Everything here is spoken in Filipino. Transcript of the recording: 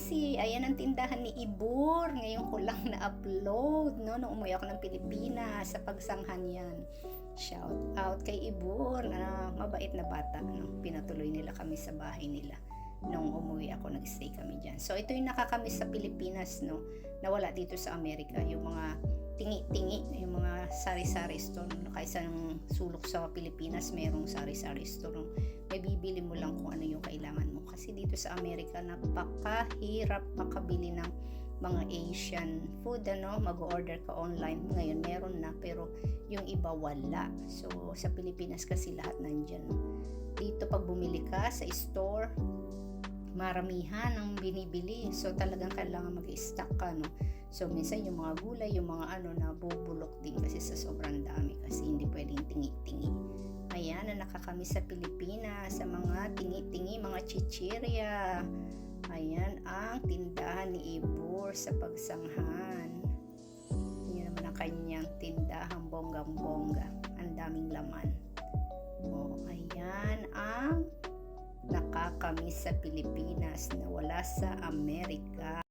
Sisi. Ayan ang tindahan ni Ibor. Ngayon ko lang na-upload, no? Nung umuwi ako ng Pilipinas sa pagsanghan yan. Shout out kay Ibor na mabait na bata, no? Pinatuloy nila kami sa bahay nila nung umuwi ako, nag-stay kami dyan. So, ito yung nakakamiss sa Pilipinas, no? Na wala dito sa Amerika. Yung mga tingi-tingi, yung mga sari-sari store. No? Kaysa ng sulok sa Pilipinas, merong sari-sari store. No? May bibili mo lang kung ano yung kailangan. Kasi dito sa Amerika, napakahirap makabili ng mga Asian food, ano, mag-order ka online. Ngayon, meron na, pero yung iba wala. So, sa Pilipinas kasi lahat nandyan. No? Dito, pag bumili ka sa store, maramihan ang binibili. So, talagang kailangan mag-stock ka, no? So, minsan yung mga gulay, yung mga ano na bubulok din kasi sa sobrang dami kasi hindi pwedeng tingi-tingi. Na nakakami sa Pilipinas, sa mga tingi-tingi, mga chichirya. Ayan ang tindahan ni Ibor sa pagsanghan. Yan naman ang kanyang tindahan bonggang-bongga. Ang daming laman. O, ayan ang nakakamiss sa Pilipinas na wala sa Amerika.